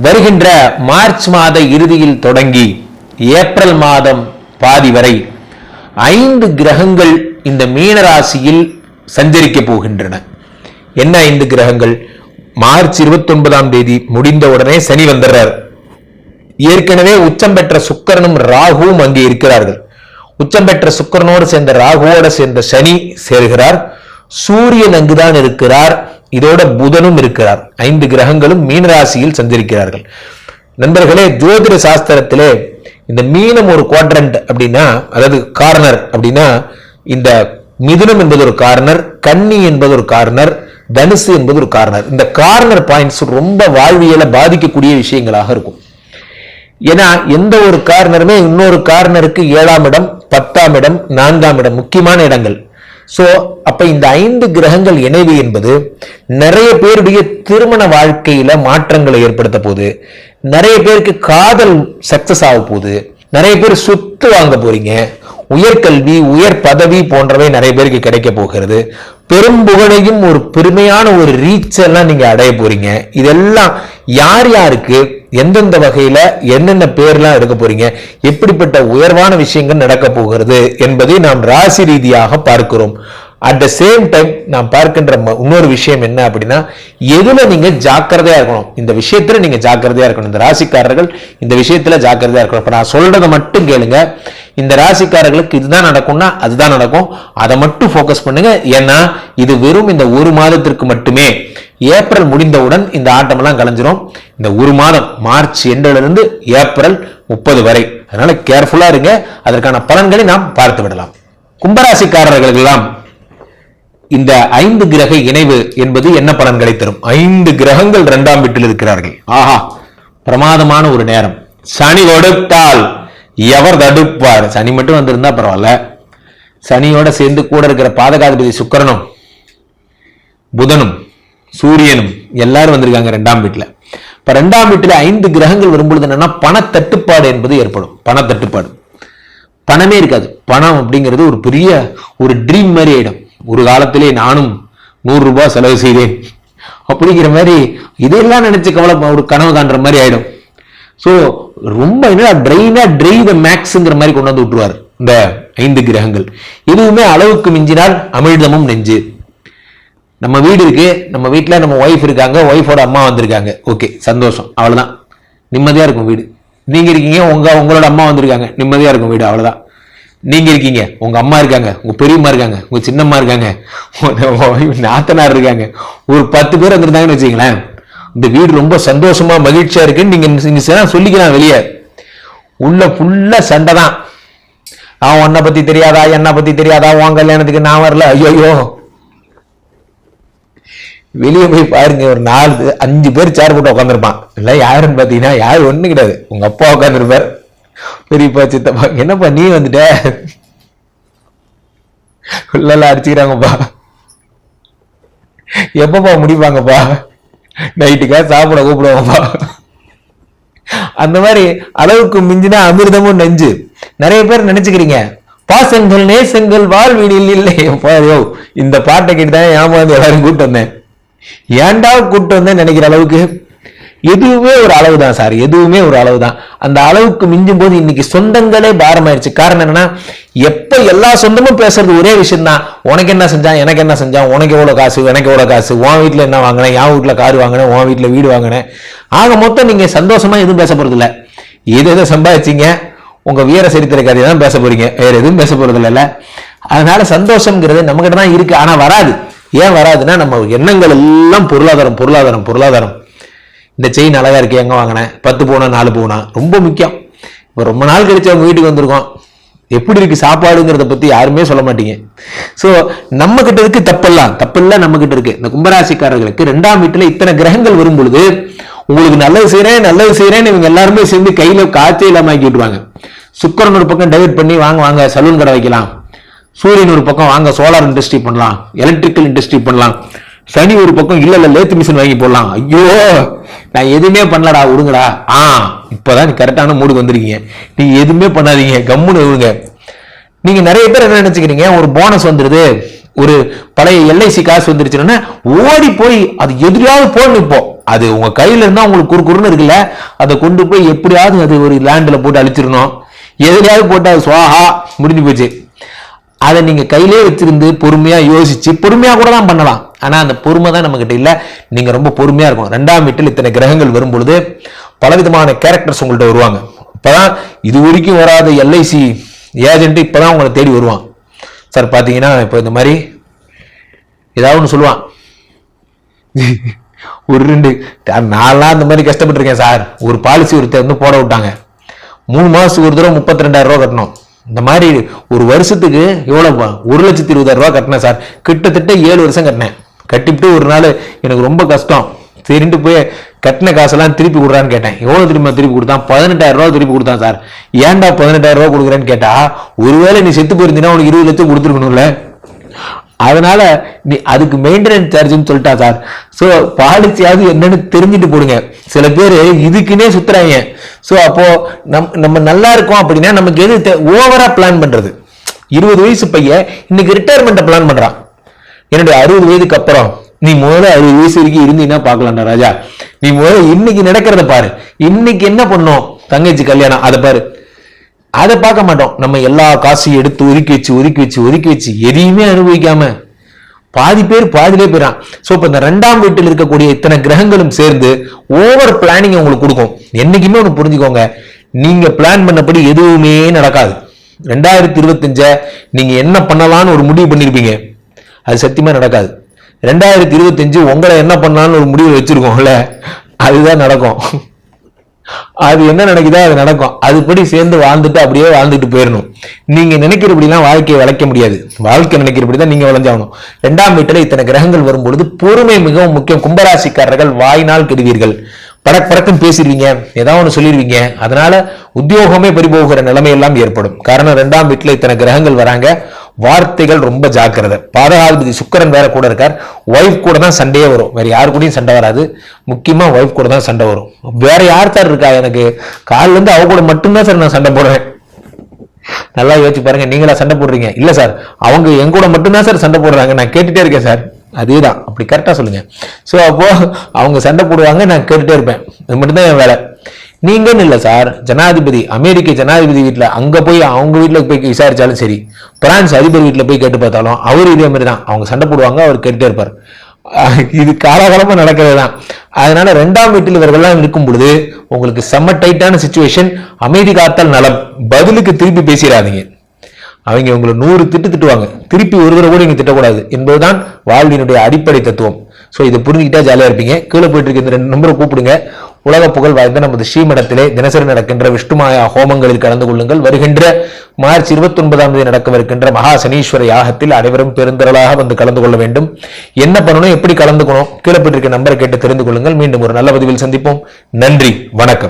வருகின்ற மார்ச் மாத இறுதியில் தொடங்கி ஏப்ரல் மாதம் பாதி வரை ஐந்து கிரகங்கள் இந்த மீனராசியில் சஞ்சரிக்கப் சஞ்சரிக்க போகின்றன. என்ன ஐந்து கிரகங்கள்? மார்ச் 29 தேதி முடிந்த உடனே சனி வந்துடுறார். ஏற்கனவே உச்சம் பெற்ற சுக்கரனும் ராகுவும் அங்கே இருக்கிறார்கள். உச்சம் பெற்ற சுக்கரனோடு சேர்ந்த ராகுவோடு சேர்ந்த சனி சேர்கிறார். சூரியன் அங்குதான் இருக்கிறார். இதோட புதனும் இருக்கிறார். ஐந்து கிரகங்களும் மீனராசியில் சஞ்சரிக்கிறார்கள். நண்பர்களே ஜோதிட சாஸ்திரத்திலே இந்த மீனம் ஒரு குவாட்ரண்ட் அப்படின்னா அதாவது கார்னர் அப்படின்னா இந்த மிதுனம் என்பது ஒரு கார்னர் கன்னி என்பது ஒரு கார்னர் தனுசு என்பது ஒரு கார்னர் இந்த கார்னர் பாயிண்ட்ஸ் ரொம்ப வாழ்வியலை பாதிக்கக்கூடிய விஷயங்களாக இருக்கும். ஏன்னா எந்த ஒரு கார்னருமே இன்னொரு கார்னருக்கு ஏழாம் இடம் பத்தாம் இடம் நான்காம் இடம் முக்கியமான இடங்கள். ஸோ அப்ப இந்த ஐந்து கிரகங்கள் இணைவு என்பது நிறைய பேருடைய திருமண வாழ்க்கையில மாற்றங்களை ஏற்படுத்த போகுது நிறைய பேருக்கு காதல் சக்சஸ் ஆக போகுது நிறைய பேர் சொத்து வாங்க போறீங்க உயர்கல்வி உயர் பதவி போன்றவை நிறைய பேருக்கு கிடைக்க போகிறது. பெரும் புகழையும் ஒரு பெருமையான ஒரு ரீச் எல்லாம் நீங்க அடைய போறீங்க. இதெல்லாம் யார் யாருக்கு எந்தெந்த வகையில என்னென்ன பேர்லாம் எடுக்க போறீங்க எப்படிப்பட்ட உயர்வான விஷயங்கள் நடக்க போகிறது என்பதை நாம் ராசி ரீதியாக பார்க்கிறோம். அட் த சேம் டைம் நாம் பார்க்கின்ற ம- இன்னொரு விஷயம் என்ன அப்படின்னா எதுல நீங்க ஜாக்கிரதையா இருக்கணும்? இந்த விஷயத்துல நீங்க ஜாக்கிரதையா இருக்கணும். இந்த ராசிக்காரர்கள் இந்த விஷயத்துல ஜாக்கிரதையா இருக்கணும். இப்ப நான் சொல்றதை மட்டும் கேளுங்க. இந்த ராசிக்காரர்களுக்கு இதுதான் நடக்கும்னா அதுதான் நடக்கும். அதை மட்டும் ஃபோக்கஸ் பண்ணுங்க. ஏன்னா இது வெறும் இந்த ஒரு மாதத்திற்கு மட்டுமே. ஏப்ரல் முடிந்தவுடன் இந்த ஆட்டமெல்லாம் கலைஞ்சிரும். இந்த ஒரு மாதம் மார்ச் எண்டிலிருந்து ஏப்ரல் முப்பது வரை. அதனால கேர்ஃபுல்லா இருங்க. அதற்கான பலன்களை நாம் பார்த்து விடலாம். கும்பராசிக்காரர்களுக்கெல்லாம் இந்த ஐந்து கிரக இணைவு என்பது என்ன பலன்களை தரும்? ஐந்து கிரகங்கள் இரண்டாம் வீட்டில் இருக்கிறார்கள். ஆஹா பிரமாதமான ஒரு நேரம். சனி ஒடுத்தால் எவர் தடுப்பார்? சனி மட்டும் வந்திருந்தா பரவாயில்ல. சனியோட சேர்ந்து கூட இருக்கிற பாதகாதிபதி சுக்கரனும் புதனும் சூரியனும் எல்லாரும் வந்திருக்காங்க ரெண்டாம் வீட்டுல. இப்ப ரெண்டாம் வீட்டுல ஐந்து கிரகங்கள் வரும்பொழுது என்னன்னா பணத்தட்டுப்பாடு என்பது ஏற்படும். பணத்தட்டுப்பாடு. பணமே இருக்காது. பணம் அப்படிங்கிறது ஒரு பெரிய ஒரு ட்ரீம் மாதிரி ஆயிடும். ஒரு காலத்திலே நானும் நூறு ரூபாய் செலவு செய்தேன். அப்படிங்கிற மாதிரி இதெல்லாம் நினைச்சு கவலை ஒரு கனவு காண்ற மாதிரி ஆயிடும். ஸோ ரொம்ப என்ன ட்ரைனா ட்ரை த மேக்ஸுங்கிற மாதிரி கொண்டு வந்து விட்டுருவார் இந்த ஐந்து கிரகங்கள். எதுவுமே அளவுக்கு மிஞ்சினால் அமிழ்தமும் நெஞ்சு. நம்ம வீடு இருக்கு நம்ம வீட்டில் நம்ம ஒய்ஃப் இருக்காங்க ஒய்ஃபோட அம்மா வந்திருக்காங்க. ஓகே சந்தோஷம் அவ்வளோதான் நிம்மதியாக இருக்கும் வீடு. நீங்கள் இருக்கீங்க உங்கள் உங்களோட அம்மா வந்திருக்காங்க நிம்மதியாக இருக்கும் வீடு அவ்வளோதான் நீங்க இருக்கீங்க. உங்க அம்மா இருக்காங்க. உங்க பெரியம்மா இருக்காங்க. உங்க சின்னம்மா இருக்காங்க. நாத்தனார் இருக்காங்க. ஒரு பத்து பேர் வந்திருந்தாங்கன்னு வச்சுங்களேன் இந்த வீடு ரொம்ப சந்தோஷமா மகிழ்ச்சியா இருக்குன்னு நீங்க சொல்லிக்கலாம் வெளியே. உள்ள ஃபுல்லா சண்டை தான். அவன் உன்னை பத்தி தெரியாதா? என்ன பத்தி தெரியாதா? உன் கல்யாணத்துக்கு நான் வரல. ஐயோ வெளியே போய் பாருங்க. ஒரு நாலு அஞ்சு பேர் சேர் போட்டு உட்காந்துருப்பான் இல்லை யாருன்னு பார்த்தீங்கன்னா யார் ஒன்றும் கிடையாது. உங்க அப்பா உட்காந்துருப்பார் பெரியப்பா சித்தப்பா என்னப்பா நீ வந்துட்ட? உள்ளெல்லாம் அடிச்சுக்கிறாங்கப்பா. எப்பப்பா முடிப்பாங்கப்பா? நைட்டுக்கா சாப்பிட கூப்பிடுவாங்கப்பா. அந்த மாதிரி அளவுக்கு மிஞ்சினா அமிர்தமும் நெஞ்சு. நிறைய பேர் நினைச்சுக்கிறீங்க பாசங்கள் நேசங்கள் வாழ்வினில் இல்லை. பாரு இந்த பாட்டை கேட்டு தான் ஏமாந்து எல்லாரும் கூப்பிட்டு வந்தேன். ஏன்டா கூப்பிட்டு வந்தேன் நினைக்கிற அளவுக்கு? எதுவுமே ஒரு அளவு தான் சார் எதுவுமே ஒரு அளவு தான் அந்த அளவுக்கு மிஞ்சும் போது இன்னைக்கு சொந்தங்களே பாரமாயிருச்சு. காரணம் என்னன்னா எப்ப எல்லா சொந்தமும் பேசுறது ஒரே விஷயம் தான் உனக்கு என்ன செஞ்சான்? எனக்கு என்ன செஞ்சான்? உனக்கு எவ்வளோ காசு? எனக்கு எவ்வளோ காசு? உன் வீட்டில் என்ன வாங்கினேன்? என் வீட்டில் கார் வாங்கினேன்? உன் வீட்டில் வீடு வாங்கினேன்? ஆக மொத்தம் நீங்க சந்தோஷமா எதுவும் பேச போறது இல்லை எது எதை சம்பாதிச்சீங்க? உங்க வீர சரித்திர கதையை தான் பேச போறீங்க. வேற எதுவும் பேச போறது இல்லைல்ல அதனால சந்தோஷங்கிறது நம்மகிட்ட தான் இருக்கு. ஆனா வராது. ஏன் வராதுன்னா நம்ம எண்ணங்கள் எல்லாம் பொருளாதாரம் பொருளாதாரம் பொருளாதாரம். இந்த செயின் அழகாக இருக்கு. எங்க வாங்கினேன் பத்து பவுனா நாலு பவுனா ரொம்ப முக்கியம். இப்போ ரொம்ப நாள் கழிச்சு அவங்க வீட்டுக்கு வந்திருக்கோம். எப்படி இருக்கு சாப்பாடுங்கிறத பத்தி யாருமே சொல்ல மாட்டீங்க. ஸோ நம்ம கிட்ட இருக்கு தப்பெல்லாம் தப்பெல்லாம் நம்ம கிட்ட இருக்கு. இந்த கும்பராசிக்காரர்களுக்கு ரெண்டாம் வீட்டுல இத்தனை கிரகங்கள் வரும் பொழுது உங்களுக்கு நல்லது செய்கிறேன் நல்லது செய்றேன்னு இவங்க எல்லாருமே சேர்ந்து கையில காய்ச்சல் இல்லாம ஆக்கி விட்டுருவாங்க. சுக்கரன் ஒரு பக்கம் டைவர்ட் பண்ணி வாங்க வாங்க சலூன் கடை வைக்கலாம். சூரியன் ஒரு பக்கம் வாங்க சோலார் இண்டஸ்ட்ரி பண்ணலாம். எலக்ட்ரிக்கல் இண்டஸ்ட்ரி பண்ணலாம். சனி ஒரு பக்கம் இல்ல இல்ல லேத்து மிஷின் வாங்கி போடலாம். ஐயோ நான் எதுவுமே பண்ணலடா விடுங்கடா ஆ இப்பதான் கரெக்டான மூடுக்கு வந்திருக்கீங்க. நீங்க எதுவுமே பண்ணாதீங்க கம்முன்னு விடுங்க நீங்க நிறைய பேர் என்ன நினைச்சுக்கிறீங்க? ஒரு போனஸ் வந்துருது. ஒரு பழைய எல்ஐசி காசு வந்துருச்சுன்னா ஓடி போய் அது எதிரியாவது போன்னு இப்போ. அது உங்க கையில இருந்தா உங்களுக்கு குறு குறுன்னு இருக்குல்ல அதை கொண்டு போய் எப்படியாவது அது ஒரு லேண்டில் போட்டு அழிச்சிடணும். எதிரியாவது போட்டு அது சுவாஹா முடிஞ்சு போச்சு. அதை நீங்கள் கையிலே வச்சிருந்து பொறுமையாக யோசிச்சு பொறுமையாக கூட தான் பண்ணலாம். ஆனால் அந்த பொறுமை தான் நம்மக்கிட்ட இல்லை. நீங்கள் ரொம்ப பொறுமையாக இருக்கும் ரெண்டாம் வீட்டில் இத்தனை கிரகங்கள் வரும்பொழுது பலவிதமான கேரக்டர்ஸ் உங்கள்கிட்ட வருவாங்க. இப்போதான் இது வரைக்கும் வராத எல்ஐசி ஏஜென்ட்டு இப்போ தான் உங்களை தேடி வருவான். சார் பார்த்தீங்கன்னா இப்போ இந்த மாதிரி ஏதாவது ஒன்று சொல்லுவான். ஒரு ரெண்டு நான்லாம் அந்த மாதிரி கஷ்டப்பட்டுருக்கேன் சார் ஒரு பாலிசி ஒருத்தர் வந்து போட விட்டாங்க. மூணு மாதத்துக்கு ஒரு தடவை முப்பத்தி ரெண்டாயிரம் ரூபா கட்டணும். இந்த மாதிரி ஒரு வருஷத்துக்கு எவ்வளோ ஒரு லட்சத்தி இருபதாயிரம் ரூபா கட்டினேன் சார். கிட்டத்தட்ட ஏழு வருஷம் கட்டினேன். கட்டிவிட்டு ஒரு நாள் எனக்கு ரொம்ப கஷ்டம். சரின்ட்டு போய் கட்டின காசெல்லாம் திருப்பி கொடுறான்னு கேட்டேன். எவ்வளோ திரும்ப திருப்பி கொடுத்தான்? பதினெட்டாயிரம் ரூபா திருப்பி கொடுத்தான் சார். ஏன்டா பதினெட்டாயிரம் ரூபா கொடுக்குறேன்னு கேட்டா ஒருவேளை நீ செத்து போயிருந்தீங்கன்னா உனக்கு இருபது லட்சம் கொடுத்துருக்கணும்ல. அதனால நீ அதுக்கு மெயின்டெனன்ஸ் சார்ஜ்னு சொல்லிட்டா சார் ஸோ பாலிசியாவது என்னன்னு தெரிஞ்சுட்டு போடுங்க. சில பேர் இதுக்குன்னே சுத்துறாங்க. ஸோ அப்போ நம் நம்ம நல்லா இருக்கோம் அப்படின்னா நமக்கு எது ஓவரா பிளான் பண்றது. இருபது வயசு பையன் இன்னைக்கு ரிட்டையர்மெண்ட்டை பிளான் பண்றான். என்னுடைய அறுபது வயதுக்கு அப்புறம் நீ முதல்ல அறுபது வயசு வரைக்கும் இருந்தீங்கன்னா பார்க்கலாம்டா ராஜா. நீ முதல்ல இன்னைக்கு நடக்கிறத பாரு. இன்னைக்கு என்ன பண்ணோம்? தங்கச்சி கல்யாணம் அதை பாரு. அதை பார்க்க மாட்டோம். நம்ம எல்லா காசையும் எடுத்து ஒதுக்கி வச்சு ஒதுக்கி வச்சு ஒதுக்கி வச்சு எதையுமே அனுபவிக்காம பாதி பேர் பாதிலே போயிடான் ஸோ இப்போ இந்த ரெண்டாம் வீட்டில் இருக்கக்கூடிய இத்தனை கிரகங்களும் சேர்ந்து ஓவர் பிளானிங் உங்களுக்கு கொடுக்கும். என்னைக்குமே ஒன்று புரிஞ்சுக்கோங்க. நீங்க பிளான் பண்ணபடி எதுவுமே நடக்காது. ரெண்டாயிரத்தி இருபத்தஞ்ச நீங்க என்ன பண்ணலாம்னு ஒரு முடிவு பண்ணிருப்பீங்க. அது சத்தியமா நடக்காது. ரெண்டாயிரத்தி இருபத்தஞ்சு உங்களை என்ன பண்ணலாம்னு ஒரு முடிவு வச்சிருக்கோம்ல அதுதான் நடக்கும். அது என்ன நினைக்குதோ அது நடக்கும். அதுபடி சேர்ந்து வாழ்ந்துட்டு அப்படியே வாழ்ந்துட்டு போயிடணும் நீங்க நினைக்கிறபடிலாம் வாழ்க்கையை வளைக்க முடியாது. வாழ்க்கை நினைக்கிறபடி தான் நீங்க வளைஞ்சாகணும் ரெண்டாம் வீட்டுல இத்தனை கிரகங்கள் வரும்பொழுது பொறுமை மிகவும் முக்கியம். கும்பராசிக்காரர்கள் வாய்நாள் கெடுவீர்கள். படக் படக்குன்னு பேசிடுவீங்க ஏதாவது ஒன்று சொல்லிடுவீங்க அதனால உத்தியோகமே பறிபோகிற நிலைமையெல்லாம் ஏற்படும். காரணம் ரெண்டாம் வீட்டில் இத்தனை கிரகங்கள் வராங்க. வார்த்தைகள் ரொம்ப ஜாக்கிரதை. பாதகாதிபதி சுக்கரன் வேற கூட இருக்கார். ஒய்ஃப் கூட தான் சண்டையே வரும். வேற யாரு கூடயும் சண்டை வராது. முக்கியமாக ஒய்ஃப் கூட தான் சண்டை வரும். வேற யார் சார் இருக்கா எனக்கு? காலில இருந்து அவ கூட மட்டும்தான் சார் நான் சண்டை போடுவேன். நல்லா யோசிச்சு பாருங்க. நீங்களா சண்டை போடுறீங்க? இல்லை சார் அவங்க என் கூட மட்டும்தான் சார் சண்டை போடுறாங்க. நான் கேட்டுட்டே இருக்கேன் சார் அதே தான் அப்படி கரெக்டாக சொல்லுங்க. ஸோ அப்போ அவங்க சண்டை போடுவாங்க நான் கேட்டுட்டே இருப்பேன். இது மட்டும்தான் என் வேலை. நீங்கன்னு இல்லை சார். ஜனாதிபதி அமெரிக்க ஜனாதிபதி வீட்டில் அங்கே போய் அவங்க வீட்டில் போய் விசாரிச்சாலும் சரி பிரான்ஸ் அதிபர் வீட்டில் போய் கேட்டு பார்த்தாலும் அவர் இதே மாதிரி தான். அவங்க சண்டை போடுவாங்க அவர் கேட்டுட்டே இருப்பார். இது காலகாலமாக நடக்கிறது தான் அதனால ரெண்டாம் வீட்டில் இவர்கள்லாம் இருக்கும் பொழுது உங்களுக்கு செம்ம டைட்டான சுச்சுவேஷன் அமைதி காத்தால் நலம். பதிலுக்கு திருப்பி பேசிடாதீங்க அவங்க உங்களை நூறு திட்டு திட்டுவாங்க. திருப்பி ஒரு கூட நீங்க திட்டக்கூடாது. என்பதுதான் வாழ்வினுடைய அடிப்படை தத்துவம். ஸோ இதை புரிஞ்சுக்கிட்டா ஜாலியாக இருப்பீங்க. கீழே போயிட்டு இருக்க இந்த ரெண்டு நம்பரை கூப்பிடுங்க. உலக புகழ் வாய்ந்த நமது ஸ்ரீமடத்திலே தினசரி நடக்கின்ற விஷ்ணுமாயா ஹோமங்களில் கலந்து கொள்ளுங்கள். வருகின்ற மார்ச் இருபத்தி ஒன்பதாம் தேதி நடக்கவிருக்கின்ற மகா சனீஸ்வர யாகத்தில் அனைவரும் பெருந்திரளாக வந்து கலந்து கொள்ள வேண்டும். என்ன பண்ணணும் எப்படி கலந்துக்கணும் கீழே போயிட்டு இருக்க நம்பரை கேட்டு தெரிந்து கொள்ளுங்கள். மீண்டும் ஒரு நல்ல பதிவில் சந்திப்போம். நன்றி வணக்கம்.